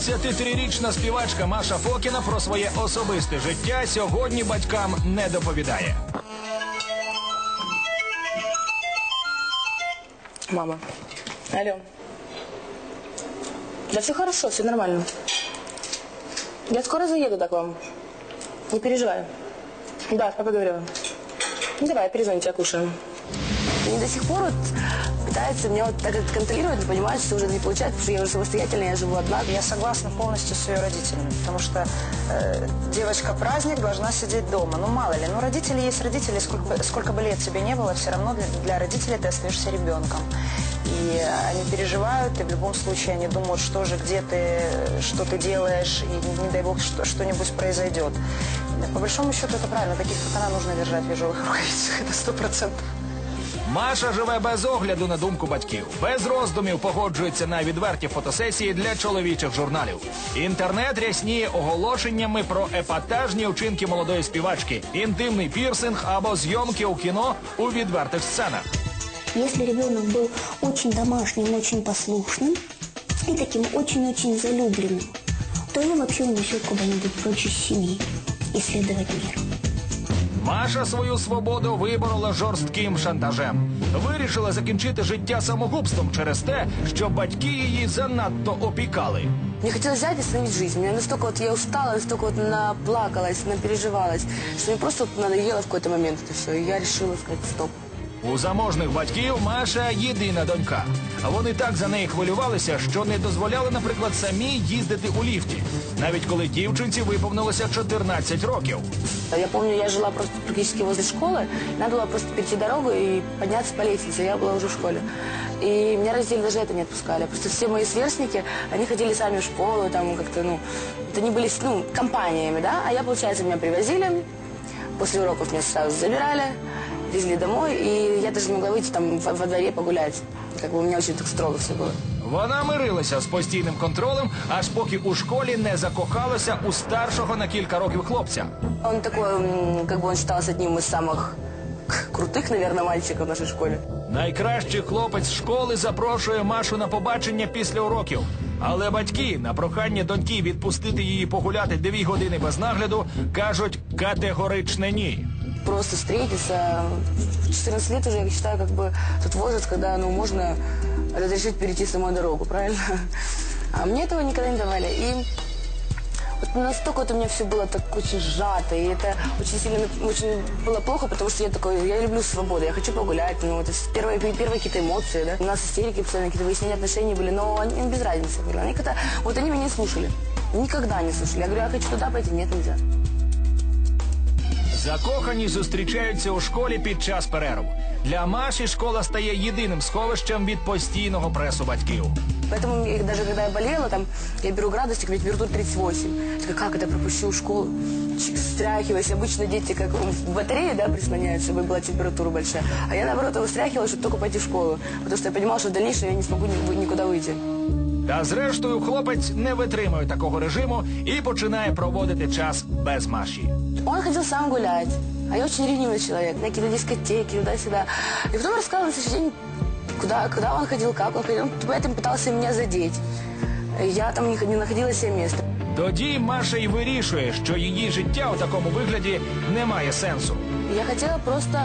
23-річна співачка Маша Фокіна про своє особисте життя сьогодні батькам не доповідає. Мама. Алло. Да все хорошо, все нормально. Я скоро заеду так к вам. Не переживай. Да, с папой говорила. Ну, давай, перезвони, тебя кушаем. Они до сих пор вот пытаются меня вот так контролировать, но понимают, что уже не получается, потому что я уже самостоятельная, я живу одна. Я согласна полностью с ее родителями, потому что э, девочка праздник должна сидеть дома. Ну мало ли, ну родители есть родители, сколько сколько бы лет тебе не было, все равно для, для родителей ты остаешься ребенком. И они переживают, и в любом случае они думают, что же, где ты, что ты делаешь, и не дай бог, что, что-нибудь произойдет. По большому счету это правильно, таких как она нужно держать в ежовых рукавицах, это сто процентов. Маша живе без огляду на думку батьків, без роздумів погоджується на відверті фотосесії для чоловічих журналів. Інтернет рясніє оголошеннями про епатажні вчинки молодої співачки, інтимний пірсинг або зйомки у кіно у відвертих сценах. Если ребенок был очень домашним, очень послушным и таким очень-очень залюбленным, то его вообще унесет куда-нибудь прочь из семьи, исследовать мир. Маша свою свободу виборола жорстким шантажем. Вирішила закінчити життя самогубством через те, що батьки її занадто опікали. Мне хотелось взять и остановить жизнь. Меня настолько вот я устала, настолько вот наплакалась, напереживалась, что мне просто вот в какой-то момент это все. И я решила сказать стоп. У заможних батьків Маша єдина донька. А вони так за неї хвилювалися, що не дозволяли, наприклад, самі їздити у ліфті, навіть коли дівчинці виповнилося 14 років. Я помню, я жила просто практически возле школы. Надо было просто перейти дорогу и подняться по лестнице. Я была уже в школе. И меня родители даже это не отпускали. Просто все мои сверстники, они ходили сами в школу, там как-то, ну, это не были, ну, компаниями, да. А я, получается, меня привозили, после уроков меня сразу забирали, везли домой, и я даже не могла выйти там во, во дворе погулять. Как бы у меня очень так строго все было. Вона мирилася з постійним контролем, аж поки у школі не закохалася у старшого на кілька років хлопця. Он такой, м, как бы он считался одним из самых крутых, наверное, мальчиков в нашей школе. Найкращий хлопець школи запрошує Машу на побачення після уроків. Але батьки на прохання доньки відпустити її погуляти дві години без нагляду кажуть категоричне ні. Просто встретиться. В 14 лет уже, я считаю, как бы тот возраст, когда ну, можно разрешить перейти самой дорогу, правильно? А мне этого никогда не давали. И вот настолько вот у меня все было так очень сжато, и это очень сильно очень было плохо, потому что я такой, я люблю свободу, я хочу погулять, ну, это первые, первые какие-то эмоции, да. У нас истерики постоянно, какие-то выяснения отношений были, но они, без разницы были. Они когда, вот они меня не слушали, никогда не слушали. Я говорю, я хочу туда пойти, нет, нельзя. Закохані зустрічаються у школі під час перерв. Для Маші школа стає єдиним сховищем від постійного пресу батьків. Поэтому я даже когда я болела, там, я беру градусник, у меня температура 38. Я такая, как это пропущу школу? Чик, Встряхиваюсь. Обычно дети как в батарее, да, прислоняются, чтобы была температура большая. А я, наоборот, его встряхивала, чтобы только пойти в школу. Потому что я понимала, что в дальнейшем я не смогу ни- никуда выйти. Та зрештою хлопець не витримує такого режиму і починає проводити час без Маші. Он хотел сам гулять. А я очень ревнивый человек. На какие-то дискотеки, туда-сюда. И потом рассказывал на следующий день, куда, куда он ходил, как он ходил. Он поэтому пытался меня задеть. Я там не, не находила себе места. Тоді Маша й вирішує, що її життя у такому вигляді не має сенсу. Я хотела просто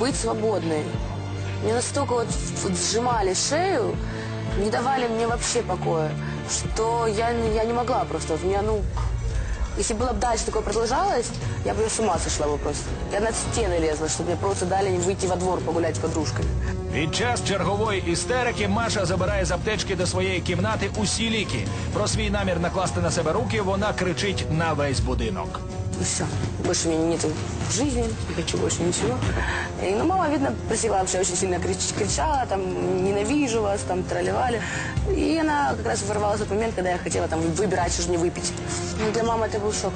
быть свободной. Мне настолько вот, вот сжимали шею, не давали мне вообще покоя, что я, не- я не могла просто. Вот у меня, ну, если было бы дальше такое продолжалось, я бы с ума сошла бы просто. Я на стены лезла, чтобы мне просто дали выйти во двор погулять с подружками. Під час чергової істерики Маша забирає з аптечки до своєї кімнати усі ліки. Про свій намір накласти на себе руки вона кричить на весь будинок. И все. Больше меня нет жизни, не хочу больше ничего. И, ну, мама, видно, просила, я очень сильно крич- кричала, там, ненавижу вас, там, тролливали. И она как раз ворвалась в тот момент, когда я хотела там выбирать, что же мне выпить. Ну, для мамы это был шок.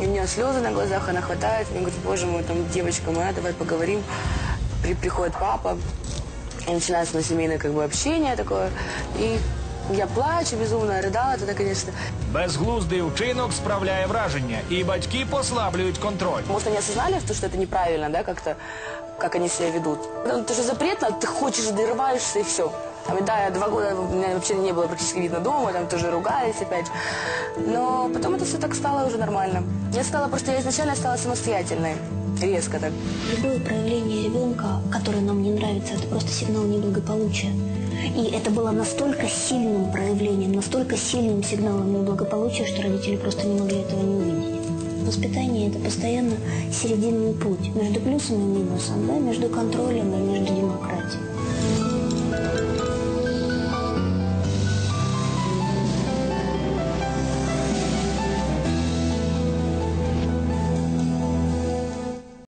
И у нее слезы на глазах, она хватает, мне говорит, боже мой, там, девочка моя, давай поговорим. При, приходит папа, и начинается на семейное как бы общение такое. И Я плачу безумно, рыдала тогда, конечно. Безглуздий вчинок справляє враження, і батьки послаблюють контроль. Может, они осознали, что, это неправильно, да, как-то, как они себя ведут. Ну, Это же запретно, ты хочешь, дорываешься и все. А ведь, да, я два года, у меня вообще не было практически видно дома, там тоже ругались опять. Но потом это все так стало уже нормально. Я стала просто, я изначально стала самостоятельной. Резко так. Любое проявление ребенка, которое нам не нравится, это просто сигнал неблагополучия. И это было настолько сильным проявлением, настолько сильным сигналом неблагополучия, что родители просто не могли этого не увидеть. Воспитание – это постоянно серединный путь между плюсом и минусом, да, между контролем и между демократией.